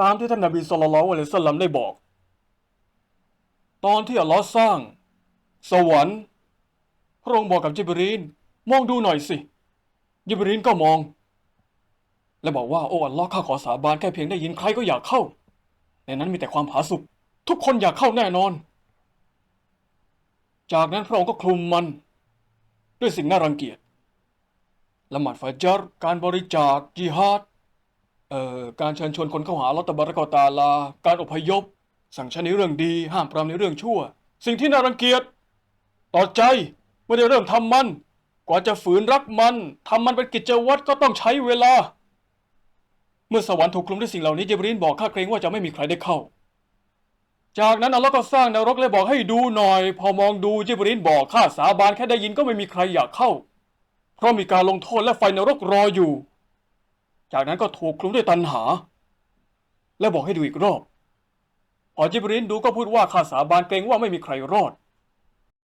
ตามที่ท่านนบีสุลต่านละอัลยสลัมได้บอก ตอนที่อัลลอฮ์สร้าง สวรรค์พระองค์บอกกับจิบรีนมองดูหน่อยสิจิบรีนก็มอง และบอกว่าโอ้อัลลอฮ์ข้าขอสาบานแค่เพียงได้ยินใครก็อยากเข้า ในนั้นมีแต่ความผาสุกทุกคนอยากเข้าแน่นอน จากนั้นพระองค์ก็คลุมมัน ด้วยสิ่งน่ารังเกียจละหมาดฟาจัรการบริจาคจิฮาด เอ่อการเชิญชวนคนเข้าหาอัลอฮ์ตบาระกอตาลา การอพยพ สั่งชันในเรื่องดีห้ามปรามในเรื่องชั่ว สิ่งที่น่ารังเกียจต่อใจเมื่อได้เริ่มทำมัน กว่าจะฝืนรักมันทำมันเป็นกิจวัตรก็ต้องใช้เวลา เมื่อสวรรค์ถูกคลุมด้วยสิ่งเหล่านี้เจบรีนบอกข้าเกรงว่าจะไม่มีใครได้เข้า จากนั้นอัลลอฮ์ก็สร้างนรกและบอกให้ดูหน่อย พอมองดูเจบรีนบอกข้าสาบานแค่ได้ยินก็ไม่มีใครอยากเข้า เพราะมีการลงโทษและไฟนรกรออยู่ จากนั้นก็ถูกคลุมด้วยตันหา และบอกให้ดูอีกรอบพอจิบรินดูก็พูดว่าข้าสาบานเกรงว่าไม่มีใครรอด